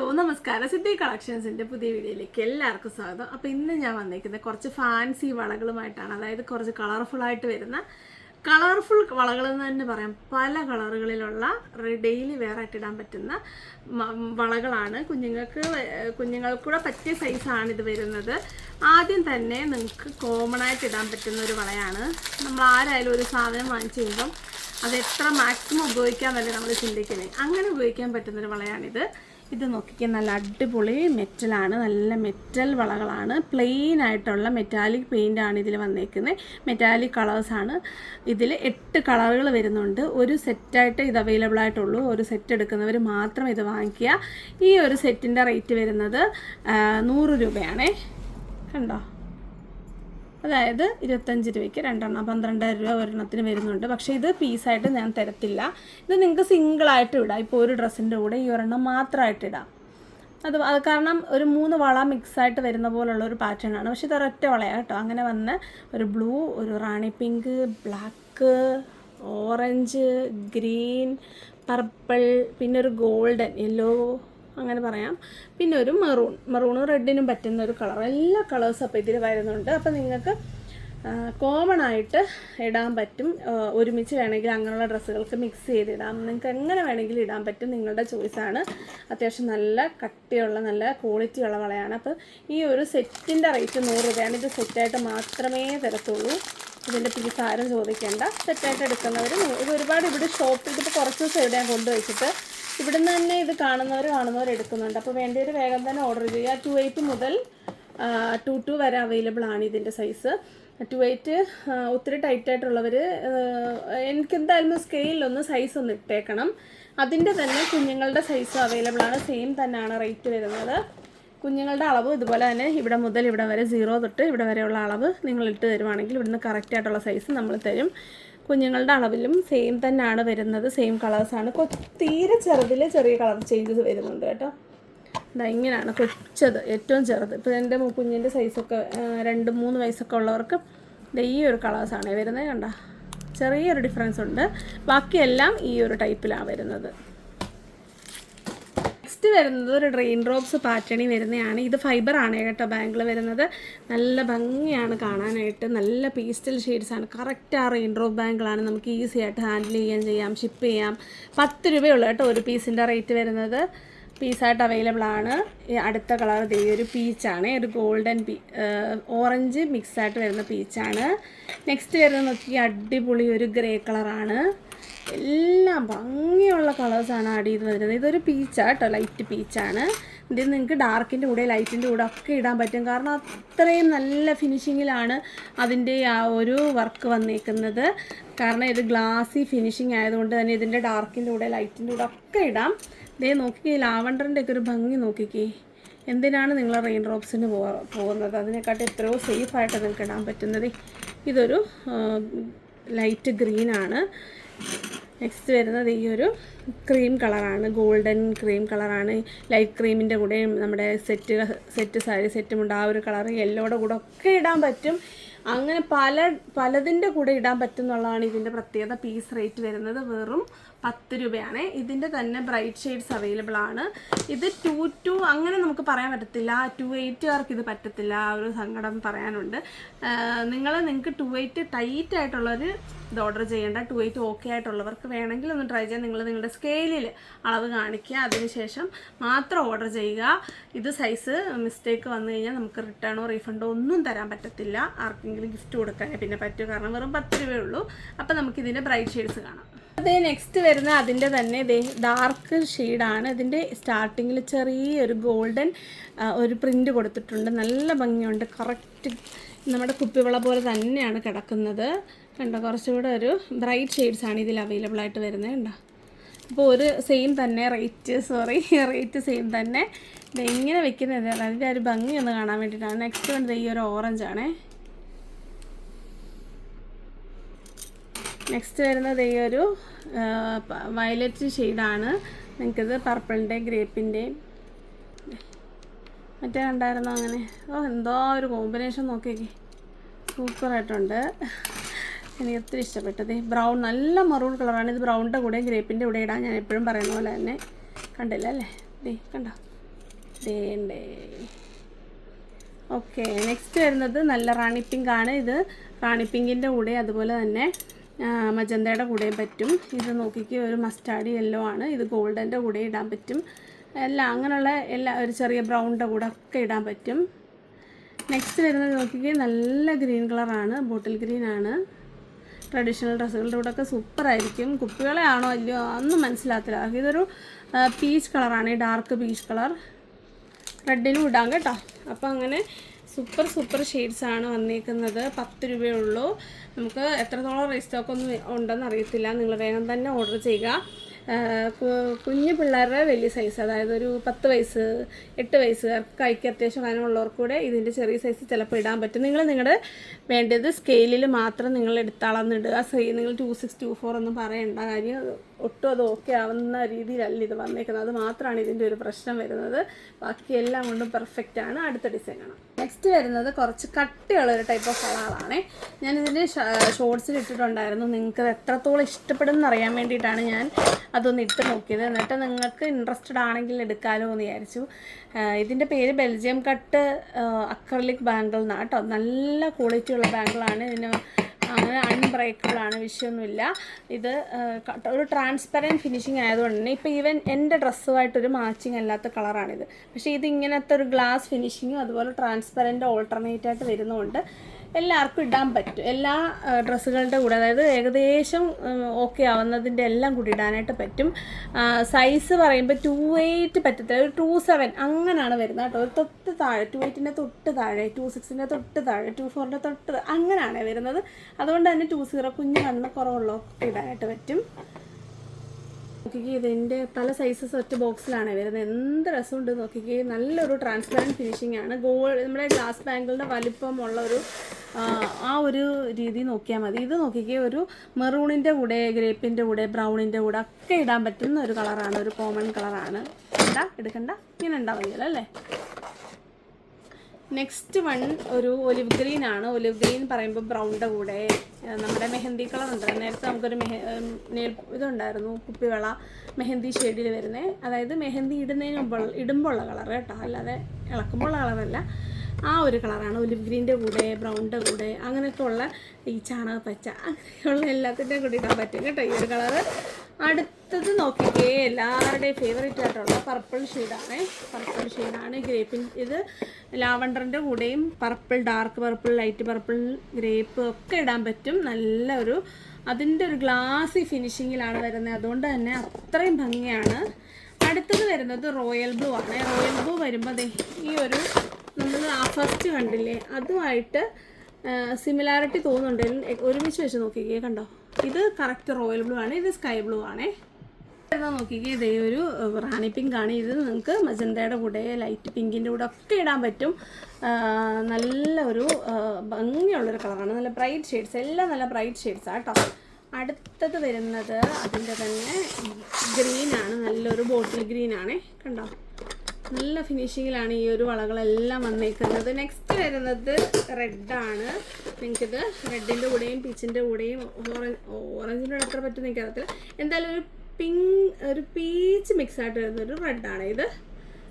ഓ നമസ്കാരം സിദ്ധി കളക്ഷൻസിന്റെ പുതിയ വീഡിയോയിലേക്ക് എല്ലാവർക്കും സ്വാഗതം. അപ്പോൾ ഇന്ന് ഞാൻ വന്നിരിക്കുന്നത് കുറച്ച് ഫാൻസി വളകളുമായിട്ടാണ് അതായത് കുറച്ച് കളർഫുൾ ആയിട്ട് വരുന്ന കളർഫുൾ വളകൾ എന്ന് തന്നെ പറയാം. പല കളറുകളിലുള്ള ഡെയിലി വെയർ ആയിട്ട് ഇടാൻ പറ്റുന്ന വളകളാണ്. കുഞ്ഞുങ്ങൾക്ക് കുഞ്ഞുങ്ങൾക്കൂടെ പറ്റിയ സൈസാണ് ഇത് വരുന്നത്. ആദ്യം തന്നെ നിങ്ങൾക്ക് കോമൺ ആയിട്ട് ഇടാൻ പറ്റുന്ന ഒരു വളയാണ്. നമ്മൾ ആരായാലും ഒരു സാധനം വാങ്ങിച്ചു കഴിയുമ്പം അത് എത്ര മാക്സിമം ഉപയോഗിക്കാൻ ഉപയോഗിക്കാമെന്നല്ലേ നമ്മൾ ചിന്തിക്കുന്നത് അങ്ങനെ ഉപയോഗിക്കാൻ പറ്റുന്നൊരു വളയാണിത്. ഇത് നോക്കിക്കാൻ നല്ല അടിപൊളി മെറ്റലാണ് നല്ല മെറ്റൽ വളകളാണ്. പ്ലെയിൻ ആയിട്ടുള്ള മെറ്റാലിക് പെയിന്റ് ആണ് ഇതിൽ വന്നേക്കുന്നത് മെറ്റാലിക് കളേഴ്സാണ് ഇതിൽ എട്ട് കളറുകൾ വരുന്നുണ്ട്. ഒരു സെറ്റായിട്ട് ഇത് അവൈലബിൾ ആയിട്ടുള്ളൂ. ഒരു സെറ്റ് എടുക്കുന്നവർ മാത്രം ഇത് വാങ്ങിക്കുക. ഈ ഒരു സെറ്റിന്റെ റേറ്റ് വരുന്നത് നൂറ് രൂപയാണേ. കണ്ടോ? അതായത് ഇരുപത്തഞ്ച് രൂപയ്ക്ക് രണ്ടെണ്ണം പന്ത്രണ്ടായിരം രൂപ ഒരെണ്ണത്തിന് വരുന്നുണ്ട്. പക്ഷേ ഇത് പീസായിട്ട് ഞാൻ തരത്തില്ല. ഇത് നിങ്ങൾക്ക് സിംഗിളായിട്ട് ഇടാം. ഇപ്പോൾ ഒരു ഡ്രസ്സിന്റെ കൂടെ ഈ ഒരെണ്ണം മാത്രമായിട്ട് ഇടാം. അത് അത് കാരണം ഒരു മൂന്ന് വള മിക്സായിട്ട് വരുന്ന പോലുള്ള ഒരു പാറ്റേൺ ആണ്. പക്ഷേ ഇത് ഒരൊറ്റ വളയാണ് കേട്ടോ. അങ്ങനെ വന്ന് ഒരു ബ്ലൂ ഒരു rani pink black orange green purple പിന്നെ ഒരു ഗോൾഡൻ യെല്ലോ അങ്ങനെ പറയാം. പിന്നെ ഒരു മെറൂൺ മെറൂണും റെഡിനും പറ്റുന്ന ഒരു കളർ എല്ലാ കളേഴ്സും അപ്പോൾ ഇതിൽ വരുന്നുണ്ട്. അപ്പോൾ നിങ്ങൾക്ക് കോമൺ ആയിട്ട് ഇടാൻ പറ്റും. ഒരുമിച്ച് വേണമെങ്കിൽ അങ്ങനെയുള്ള ഡ്രസ്സുകൾക്ക് മിക്സ് ചെയ്തിടാം. നിങ്ങൾക്ക് എങ്ങനെ വേണമെങ്കിലും ഇടാൻ പറ്റും നിങ്ങളുടെ ചോയ്സാണ് അത്യാവശ്യം നല്ല കട്ടിയുള്ള നല്ല ക്വാളിറ്റി ഉള്ള വളയാണ്. അപ്പോൾ ഈ ഒരു സെറ്റിന്റെ റേറ്റ് നൂറ് രൂപയാണ്. ഇത് സെറ്റായിട്ട് മാത്രമേ തരത്തുള്ളൂ. ഇതിന്റെ പീസ് ആരും ചോദിക്കേണ്ട. സെറ്റായിട്ട് എടുക്കുന്നവർ ഇത് ഒരുപാട് ഇവിടെ ഷോപ്പിൽ ഇതിപ്പോൾ കുറച്ച് ദിവസം ഇവിടെ കൊണ്ടുവച്ചിട്ട് ഇവിടുന്ന് തന്നെ ഇത് കാണുന്നവർ കാണുന്നവർ എടുക്കുന്നുണ്ട്. അപ്പോൾ വേണ്ടിയൊരു വേഗം തന്നെ ഓർഡർ ചെയ്യുക. ടു എയ്റ്റ് മുതൽ ടു ടു വരെ അവൈലബിൾ ആണ് ഇതിന്റെ സൈസ് ടു എയ്റ്റ് ഒത്തിരി ടൈറ്റ് ആയിട്ടുള്ളവർ എനിക്ക് എന്തായാലും സ്കെയിലൊന്ന് സൈസ് ഒന്ന് ഇട്ടേക്കണം. അതിന്റെ തന്നെ കുഞ്ഞുങ്ങളുടെ സൈസ് അവൈലബിൾ ആണ്. സെയിം തന്നെയാണ് റേറ്റ് വരുന്നത്. കുഞ്ഞുങ്ങളുടെ അളവ് ഇതുപോലെ തന്നെ ഇവിടെ മുതൽ ഇവിടെ വരെ സീറോ തൊട്ട് ഇവിടെ വരെയുള്ള അളവ് നിങ്ങൾ ഇട്ട് തരുവാണെങ്കിൽ ഇവിടുന്ന് കറക്റ്റ് ആയിട്ടുള്ള സൈസ് നമ്മൾ തരും. കുഞ്ഞുങ്ങളുടെ അളവിലും സെയിം തന്നെയാണ് വരുന്നത്. സെയിം കളേഴ്സാണ് തീരെ ചെറുതിൽ ചെറിയ കളർ ചേഞ്ചസ് വരുന്നുണ്ട് കേട്ടോ. ഇതാ ഇങ്ങനെയാണ് കൊച്ചത്. ഏറ്റവും ചെറുത്. ഇപ്പോൾ എന്റെ കുഞ്ഞിന്റെ സൈസൊക്കെ രണ്ട് മൂന്ന് വയസ്സൊക്കെ ഉള്ളവർക്ക് ഈ ഒരു കളേഴ്സാണ് വരുന്നത്. കണ്ട? ചെറിയൊരു ഡിഫറൻസ് ഉണ്ട്. ബാക്കിയെല്ലാം ഈ ഒരു ടൈപ്പിലാണ് വരുന്നത്. നെക്സ്റ്റ് വരുന്നത് ഒരു ഡ്രെയിൻ ഡ്രോപ്സ് പാറ്റേണി വരുന്നതാണ്. ഇത് ഫൈബർ ആണ് കേട്ടോ ബാങ്കിൽ വരുന്നത്. നല്ല ഭംഗിയാണ് കാണാനായിട്ട്. നല്ല പേസ്റ്റൽ ഷെയ്ഡ്സ് ആണ്. കറക്റ്റ് ആ റെയിൻ ഡ്രോപ്പ് ബാങ്കിളാണ് നമുക്ക് ഈസി ആയിട്ട് ഹാൻഡിൽ ചെയ്യാൻ ചെയ്യാം ഷിപ്പ് ചെയ്യാം. പത്ത് രൂപയുള്ളൂ കേട്ടോ ഒരു പീസിന്റെ റേറ്റ് വരുന്നത്. പീസായിട്ട് അവൈലബിൾ ആണ്. അടുത്ത കളർ ദേ ഒരു പീച്ചാണ് ഒരു ഗോൾഡൻ പീ ഓറഞ്ച് മിക്സായിട്ട് വരുന്ന പീച്ചാണ് നെക്സ്റ്റ് വരുന്നത് നോക്കി അടിപൊളി ഒരു ഗ്രേ കളറാണ് എല്ലാം ഭംഗിയുള്ള കളേഴ്സാണ് ആഡ് ചെയ്ത് വരുന്നത് ഇതൊരു പീച്ചാണ് കേട്ടോ ലൈറ്റ് പീച്ചാണ്. ഇത് നിങ്ങൾക്ക് ഡാർക്കിന്റെ കൂടെ ലൈറ്റിന്റെ കൂടെ ഒക്കെ ഇടാൻ പറ്റും. കാരണം അത്രയും നല്ല ഫിനിഷിങ്ങിലാണ് അതിന്റെ ആ ഒരു വർക്ക് വന്നേക്കുന്നത്. കാരണം ഇത് ഗ്ലാസി ഫിനിഷിങ് ആയതുകൊണ്ട് തന്നെ ഇതിന്റെ ഡാർക്കിന്റെ കൂടെ ലൈറ്റിന്റെ കൂടെ ഒക്കെ ഇടാം. ഇതേ നോക്കിക്കേ ലാവണ്ടറിന്റെ ഒക്കെ ഒരു ഭംഗി നോക്കിക്കേ. എന്തിനാണ് നിങ്ങൾ റെയിൻ ഡ്രോപ്സിന് പോകുന്നത്? അതിനെക്കാട്ടി എത്രയോ സേഫായിട്ട് നിങ്ങൾക്ക് ഇടാൻ പറ്റുന്നത്. ഇതൊരു ലൈറ്റ് ഗ്രീനാണ് നെക്സ്റ്റ് വരുന്നത് ഈ ഒരു ക്രീം കളറാണ് ഗോൾഡൻ ക്രീം കളറാണ് ലൈറ്റ് ക്രീമിന്റെ കൂടെയും നമ്മുടെ സെറ്റ് സെറ്റ് സാരി സെറ്റുമുണ്ട് ആ ഒരു കളർ യെല്ലോയുടെ കൂടെ ഒക്കെ ഇടാൻ പറ്റും. അങ്ങനെ പല പലതിന്റെ കൂടെ ഇടാൻ പറ്റും എന്നുള്ളതാണ് ഇതിന്റെ പ്രത്യേകത. പീസ് റേറ്റ് വരുന്നത് വെറും പത്ത് രൂപയാണ്. ഇതിന്റെ തന്നെ ബ്രൈറ്റ് ഷെയ്ഡ്സ് അവൈലബിൾ ആണ്. ഇത് ടു ടു അങ്ങനെ നമുക്ക് പറയാൻ പറ്റത്തില്ല. ടു എയ്റ്റുകാർക്ക് ഇത് പറ്റത്തില്ല. ആ ഒരു സങ്കടം പറയാനുണ്ട്. നിങ്ങൾ നിങ്ങൾക്ക് ടു എയ്റ്റ് ടൈറ്റ് ആയിട്ടുള്ളൊരു ഇത് ഓർഡർ ചെയ്യേണ്ട. ടു എയ്റ്റ് ഓക്കെ ആയിട്ടുള്ളവർക്ക് വേണമെങ്കിൽ ഒന്ന് ട്രൈ ചെയ്യാൻ നിങ്ങൾ നിങ്ങളുടെ സ്കെയിലിൽ അളവ് കാണിക്കുക. അതിനുശേഷം മാത്രം ഓർഡർ ചെയ്യുക. ഇത് സൈസ് മിസ്റ്റേക്ക് വന്നു കഴിഞ്ഞാൽ നമുക്ക് റിട്ടേണോ റീഫണ്ടോ ഒന്നും തരാൻ പറ്റത്തില്ല. ആർക്കെങ്കിലും ഗിഫ്റ്റ് കൊടുക്കാൻ പിന്നെ പറ്റും. കാരണം വെറും പത്ത് രൂപയേ ഉള്ളൂ. അപ്പോൾ നമുക്ക് ഇതിന്റെ ബ്രൈറ്റ് ഷെയ്ഡ്സ് കാണാം. അതേ നെക്സ്റ്റ് വരുന്ന അതിന്റെ തന്നെ ഡാർക്ക് ഷെയ്ഡാണ് ഇതിന്റെ സ്റ്റാർട്ടിങ്ങിൽ ചെറിയൊരു ഗോൾഡൻ ഒരു പ്രിന്റ് കൊടുത്തിട്ടുണ്ട്. നല്ല ഭംഗിയുണ്ട്. കറക്റ്റ് നമ്മുടെ കുപ്പിവള പോലെ തന്നെയാണ് കിടക്കുന്നത്. കണ്ടോ കുറച്ചുകൂടെ ഒരു ബ്രൈറ്റ് ഷെയ്ഡ്സ് ആണ് ഇതിൽ അവൈലബിൾ ആയിട്ട് വരുന്നത് കണ്ടോ? അപ്പോൾ ഒരു സെയിം തന്നെ റേറ്റ് സോറി റേറ്റ് സെയിം തന്നെ. ഇങ്ങനെ വെക്കുന്നത് അതിന്റെ ഒരു ഭംഗി ഒന്ന് കാണാൻ വേണ്ടിയിട്ടാണ്. നെക്സ്റ്റ് വന്നത് ഈ ഒരു ഓറഞ്ച് ആണേ. നെക്സ്റ്റ് വരുന്നത് ഈ ഒരു വയലറ്റ് ഷെയ്ഡാണ് നിങ്ങൾക്കിത് പർപ്പിളിന്റെ ഗ്രേപ്പിന്റെയും മറ്റേ കണ്ടായിരുന്നോ അങ്ങനെ? ഓ എന്തോ ഒരു കോമ്പിനേഷൻ നോക്കിക്കേ സൂപ്പറായിട്ടുണ്ട് എനിക്ക് ഒത്തിരി ഇഷ്ടപ്പെട്ടത്. ബ്രൗൺ നല്ല മറൂൺ കളറാണ് ഇത് ബ്രൗണിന്റെ കൂടെയും ഗ്രേപ്പിന്റെ കൂടെ ഇടാൻ ഞാൻ എപ്പോഴും പറയുന്ന പോലെ തന്നെ കണ്ടില്ല അല്ലേ? ദേ കണ്ടോ? വേണ്ടേ ഓക്കെ നെക്സ്റ്റ് വരുന്നത് നല്ല റാണി പിങ്ക് ആണ്. ഇത് റാണി പിങ്കിന്റെ കൂടെ അതുപോലെ തന്നെ മജന്തയുടെ കൂടെയും പറ്റും. ഇത് നോക്കിക്ക് ഒരു മസ്റ്റാർഡ് യെല്ലോ ആണ്. ഇത് ഗോൾഡന്റെ കൂടെ ഇടാൻ പറ്റും. എല്ലാം അങ്ങനെയുള്ള എല്ലാ ഒരു ചെറിയ ബ്രൗണിന്റെ കൂടെ ഒക്കെ ഇടാൻ പറ്റും. നെക്സ്റ്റ് വരുന്നത് നോക്കിക്കേ നല്ല ഗ്രീൻ കളറാണ് ബോട്ടിൽ ഗ്രീൻ ആണ്. ട്രഡീഷണൽ ഡ്രസ്സുകളുടെ കൂടെ ഒക്കെ സൂപ്പറായിരിക്കും കുപ്പികളെ ആണോ അല്ലയോ ഒന്നും മനസ്സിലാത്തില്ല ഇതൊരു പീച്ച് കളറാണ് ഡാർക്ക് പീച്ച് കളർ. റെഡിലും ഇടാം കേട്ടോ. അപ്പോൾ അങ്ങനെ സൂപ്പർ സൂപ്പർ ഷെയ്ഡ്സ് ആണ് വന്നേക്കുന്നത്. പത്ത് രൂപയേ ഉള്ളൂ. നമുക്ക് എത്രത്തോളം റീസ്റ്റോക്ക് ഒന്നും ഉണ്ടെന്ന് അറിയത്തില്ല. നിങ്ങൾ വേഗം തന്നെ ഓർഡർ ചെയ്യുക. കുഞ്ഞു പിള്ളേരുടെ വലിയ സൈസ് അതായത് ഒരു പത്ത് വയസ്സ് എട്ട് വയസ്സുകാർക്ക് കൈക്ക് അത്യാവശ്യം കനമുള്ളവർക്ക് കൂടെ ഇതിന്റെ ചെറിയ സൈസ് ചിലപ്പോൾ ഇടാൻ പറ്റും. നിങ്ങൾ നിങ്ങളുടെ വേണ്ടത് സ്കെയിലിൽ മാത്രം നിങ്ങൾ എടുത്താളന്നിടുക നിങ്ങൾ ടു സിക്സ് ടു ഫോർ ഒന്നും പറയണ്ട കാര്യം ഒട്ടും അത് ഓക്കെ ആവുന്ന രീതിയിലല്ല ഇത് വന്നേക്കുന്നത്. അത് മാത്രമാണ് ഇതിന്റെ ഒരു പ്രശ്നം വരുന്നത്. ബാക്കി എല്ലാം കൊണ്ടും പെർഫെക്റ്റ് ആണ്. അടുത്ത ഡിസൈൻ ആണ് നെക്സ്റ്റ് വരുന്നത് കുറച്ച് കട്ടിയുള്ള ഒരു ടൈപ്പ് ഓഫ് കളറാണ് ഞാൻ ഇതിന്റെ ഷോർട്സിൽ ഇട്ടിട്ടുണ്ടായിരുന്നു. നിങ്ങൾക്ക് അത് എത്രത്തോളം ഇഷ്ടപ്പെടുമെന്ന് അറിയാൻ വേണ്ടിയിട്ടാണ് ഞാൻ അതൊന്ന് ഇട്ട് നോക്കിയത്. എന്നിട്ട് നിങ്ങൾക്ക് ഇൻട്രസ്റ്റഡ് ആണെങ്കിൽ എടുക്കാമല്ലോ എന്ന് വിചാരിച്ചു. ഇതിന്റെ പേര് ബെൽജിയം കട്ട് അക്രലിക് ബാങ്കിൾ എന്നാണ് കേട്ടോ നല്ല ക്വാളിറ്റിയുള്ള ബാംഗിളാണ് ഇതിന് അങ്ങനെ അൺബ്രേക്കബിൾ ആണ് വിഷയമൊന്നുമില്ല. ഇത് ഒരു ട്രാൻസ്പെറന്റ് ഫിനിഷിങ് ആയതുകൊണ്ട് തന്നെ ഇപ്പോൾ ഈവൻ എന്റെ ഡ്രസ്സുമായിട്ടൊരു മാച്ചിങ് അല്ലാത്ത കളറാണിത് പക്ഷേ ഇത് ഇങ്ങനത്തെ ഒരു ഗ്ലാസ് ഫിനിഷിങ്ങും അതുപോലെ ട്രാൻസ്പെറന്റ് ഓൾട്ടർനേറ്റ് ആയിട്ട് വരുന്നതുകൊണ്ട് എല്ലാവർക്കും ഇടാൻ പറ്റും. എല്ലാ ഡ്രസ്സുകളുടെ കൂടെ അതായത് ഏകദേശം ഓക്കെ ആവുന്നതിന്റെ എല്ലാം കൂടി ഇടാനായിട്ട് പറ്റും. സൈസ് പറയുമ്പോൾ ടു എയ്റ്റ് പറ്റത്തില്ല. ഒരു ടു സെവൻ അങ്ങനെയാണ് വരുന്നത് കേട്ടോ. ഒരു തൊട്ട് താഴെ ടു എയ്റ്റിന്റെ തൊട്ട് താഴെ ടു സിക്സിന്റെ തൊട്ട് താഴെ ടു ഫോറിന്റെ തൊട്ട് അങ്ങനെയാണ് വരുന്നത്. അതുകൊണ്ട് തന്നെ ടു സീറോ കുഞ്ഞ് കണ്ണ് കുറവുള്ളതൊക്കെ ഇടാനായിട്ട് പറ്റും. നോക്കിക്കേ ഇതിന്റെ പല സൈസസ് ഒറ്റ ബോക്സിലാണ് വരുന്നത്. എന്ത് രസമുണ്ട് നോക്കിക്കേ. നല്ലൊരു ട്രാൻസ്പെറന്റ് ഫിനിഷിംഗ് ആണ്. ഗോൾഡ് നമ്മുടെ ഗ്ലാസ് ബാങ്കിളുടെ വലിപ്പമുള്ള ഒരു ആ, ഒരു രീതി നോക്കിയാൽ മതി. ഇത് നോക്കിക്കേ ഒരു മെറൂണിന്റെ കൂടെ ഗ്രേപ്പിന്റെ കൂടെ ബ്രൗണിന്റെ കൂടെ ഒക്കെ ഇടാൻ പറ്റുന്ന ഒരു കളറാണ് ഒരു കോമൺ കളറാണ് എടുക്കണ്ട? ഇങ്ങനെ ഉണ്ടാ മതിയല്ലോ അല്ലേ? നെക്സ്റ്റ് വൺ ഒരു ഒലിവ് ഗ്രീൻ ആണ്. ഒലിവ് ഗ്രീൻ പറയുമ്പോൾ ബ്രൗണിന്റെ കൂടെ നമ്മുടെ മെഹന്തി കളർ ഉണ്ട് നേരത്തെ നമുക്കൊരു മെഹ നെയിൽ ഇതുണ്ടായിരുന്നു കുപ്പിവള മെഹന്തി ഷെയ്ഡിൽ വരുന്നത് അതായത് മെഹന്തി ഇടുന്നതിന് മുമ്പ് ഇടുമ്പോഴുള്ള കളർ കേട്ടോ. അല്ലാതെ ഇളക്കുമ്പോൾ ഉള്ള കളറല്ല ആ ഒരു കളറാണ് ഒലിവ് ഗ്രീന്റെ കൂടെ ബ്രൗണിന്റെ കൂടെ അങ്ങനെയൊക്കെ ഉള്ള ഈ ചാണകപ്പച്ച പച്ച അങ്ങനെയുള്ള എല്ലാത്തിന്റെയും കൂടി ഇടാൻ പറ്റും കേട്ടോ ഈ ഒരു കളറ് അടുത്തത് നോക്കിക്കേ. എല്ലാവരുടെയും ഫേവറേറ്റ് ആയിട്ടുള്ള പർപ്പിൾ ഷെയ്ഡാണ് പർപ്പിൾ ഷെയ്ഡാണ് ഗ്രേപ്പിൻ ഇത് ലാവണ്ടറിന്റെ കൂടെയും purple dark purple light purple grape ഒക്കെ ഇടാൻ പറ്റും. നല്ല ഒരു അതിന്റെ ഒരു ഗ്ലാസി ഫിനിഷിങ്ങിലാണ് വരുന്നത്. അതുകൊണ്ട് തന്നെ അത്രയും ഭംഗിയാണ്. അടുത്തത് വരുന്നത് റോയൽ ബ്ലൂ ആണ്. റോയൽ ബ്ലൂ വരുമ്പോൾ ഈ ഒരു നമ്മൾ ആ ഫസ്റ്റ് കണ്ടില്ലേ? അതുമായിട്ട് സിമിലാരിറ്റി തോന്നുന്നുണ്ടെങ്കിൽ ഒരുമിച്ച് വെച്ച് നോക്കിക്കേ. കണ്ടോ? ഇത് കറക്റ്റ് റോയൽ ബ്ലൂ ആണ് ഇത് സ്കൈ ബ്ലൂ ആണേ. നോക്കിക്കേ ഇതേ ഒരു റാണി പിങ്ക് ആണ്. ഇത് നിങ്ങൾക്ക് മജന്തയുടെ കൂടെ ലൈറ്റ് പിങ്കിന്റെ കൂടെ ഒക്കെ ഇടാൻ പറ്റും. നല്ല ഒരു ഭംഗിയുള്ളൊരു കളറാണ് നല്ല ബ്രൈറ്റ് ഷെയ്ഡ്സ് എല്ലാം നല്ല ബ്രൈറ്റ് ഷെയ്ഡ്സ് ആട്ടോ അടുത്തത് വരുന്നത് അതിന്റെ തന്നെ ഗ്രീനാണ് നല്ലൊരു ബോട്ടിൽ ഗ്രീനാണേ കണ്ടോ? നല്ല ഫിനിഷിങ്ങിലാണ് ഈ ഒരു വളകളെല്ലാം വന്നേക്കുന്നത്. നെക്സ്റ്റ് വരുന്നത് റെഡാണ് നിങ്ങൾക്കിത് റെഡിന്റെ കൂടെയും പീച്ചിന്റെ കൂടെയും ഓറഞ്ച് ഓറഞ്ചിന്റെ കൂടെ എത്ര പറ്റും എനിക്കറിയത്തില്ല. എന്തായാലും ഒരു പിങ്ക് ഒരു പീച്ച് മിക്സ് ആയിട്ട് വരുന്ന ഒരു റെഡാണ് ഇത്.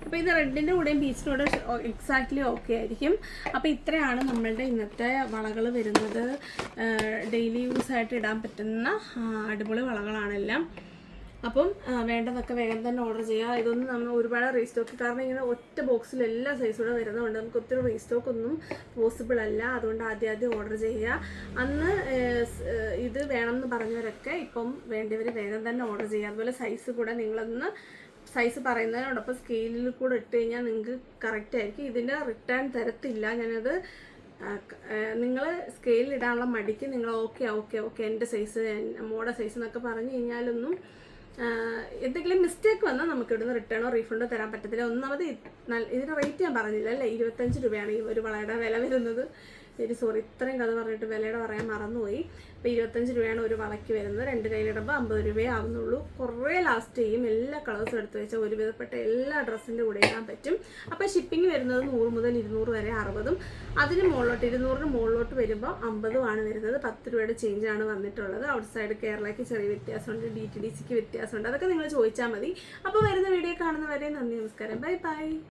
അപ്പോൾ ഇത് റെഡിന്റെ കൂടെയും പീച്ചിന്റെ കൂടെ എക്സാക്ട്ലി ഓക്കെ ആയിരിക്കും. അപ്പോൾ ഇത്രയാണ് നമ്മളുടെ ഇന്നത്തെ വളകൾ വരുന്നത്. ഡെയിലി യൂസ് ആയിട്ട് ഇടാൻ പറ്റുന്ന അടിപൊളി വളകളാണെല്ലാം. അപ്പം വേണ്ടതൊക്കെ വേഗം തന്നെ ഓർഡർ ചെയ്യുക. ഇതൊന്നും നമ്മൾ ഒരുപാട് റീസ്റ്റോക്ക് കാരണം ഇങ്ങനെ ഒറ്റ ബോക്സിൽ എല്ലാ സൈസൂടെ വരുന്നതുകൊണ്ട് നമുക്ക് ഒത്തിരി റീസ്റ്റോക്ക് ഒന്നും പോസിബിൾ അല്ല. അതുകൊണ്ട് ആദ്യം ആദ്യം ഓർഡർ ചെയ്യുക. അന്ന് ഇത് വേണമെന്ന് പറഞ്ഞവരൊക്കെ ഇപ്പം വേണ്ടിയവർ വേഗം തന്നെ ഓർഡർ ചെയ്യുക. അതുപോലെ സൈസ് കൂടെ നിങ്ങളൊന്ന് സൈസ് പറയുന്നതിനോടൊപ്പം സ്കെയിലിൽ കൂടെ ഇട്ട് കഴിഞ്ഞാൽ നിങ്ങൾക്ക് കറക്റ്റ് ആയിരിക്കും. ഇതിന്റെ റിട്ടേൺ തരത്തില്ല. ഞാനത് നിങ്ങൾ സ്കെയിലിൽ ഇടാനുള്ള മടിക്ക് നിങ്ങൾ ഓക്കെ ഓക്കെ ഓക്കെ എന്റെ സൈസ് മോഡ സൈസ് എന്നൊക്കെ പറഞ്ഞു കഴിഞ്ഞാലൊന്നും എന്തെങ്കിലും മിസ്റ്റേക്ക് വന്നാൽ നമുക്ക് ഇവിടുന്ന് റിട്ടേണോ റീഫണ്ടോ തരാൻ പറ്റത്തില്ല. ഒന്നാമത് ഇതിന്റെ റേറ്റ് ഞാൻ പറഞ്ഞില്ല അല്ലേ? ഇരുപത്തഞ്ച് രൂപയാണ് ഈ ഒരു വളയുടെ വില വരുന്നത്. വെരി സോറി ഇത്രയും കഥ പറഞ്ഞിട്ട് വിലയുടെ പറയാൻ മറന്നുപോയി. അപ്പോൾ ഇരുപത്തഞ്ച് രൂപയാണ് ഒരു വളയ്ക്ക് വരുന്നത്. രണ്ട് കയ്യിലിടുമ്പോൾ അമ്പത് രൂപയേ ആവുന്നുള്ളൂ. കുറേ ലാസ്റ്റ് ചെയ്യും. എല്ലാ കളേഴ്സും എടുത്ത് വെച്ചാൽ ഒരുവിധപ്പെട്ട എല്ലാ ഡ്രസ്സിന്റെ കൂടെ ഇടാൻ പറ്റും. അപ്പോൾ ഷിപ്പിംഗ് വരുന്നത് നൂറ് മുതൽ ഇരുന്നൂറ് വരെ അറുപതും. അതിന് മുകളിലോട്ട് ഇരുന്നൂറിന് മുകളിലോട്ട് വരുമ്പോൾ അമ്പതുമാണ് വരുന്നത്. പത്ത് രൂപയുടെ ചേഞ്ചാണ് വന്നിട്ടുള്ളത്. ഔട്ട് സൈഡ് കേരളയ്ക്ക് ചെറിയ വ്യത്യാസമുണ്ട്. ഡി ടി ഡി സിക്ക് വ്യത്യാസമുണ്ട്. അതൊക്കെ നിങ്ങൾ ചോദിച്ചാൽ മതി. അപ്പോൾ വരുന്ന വീഡിയോ കാണുന്നവരെ നന്ദി നമസ്കാരം. Bye bye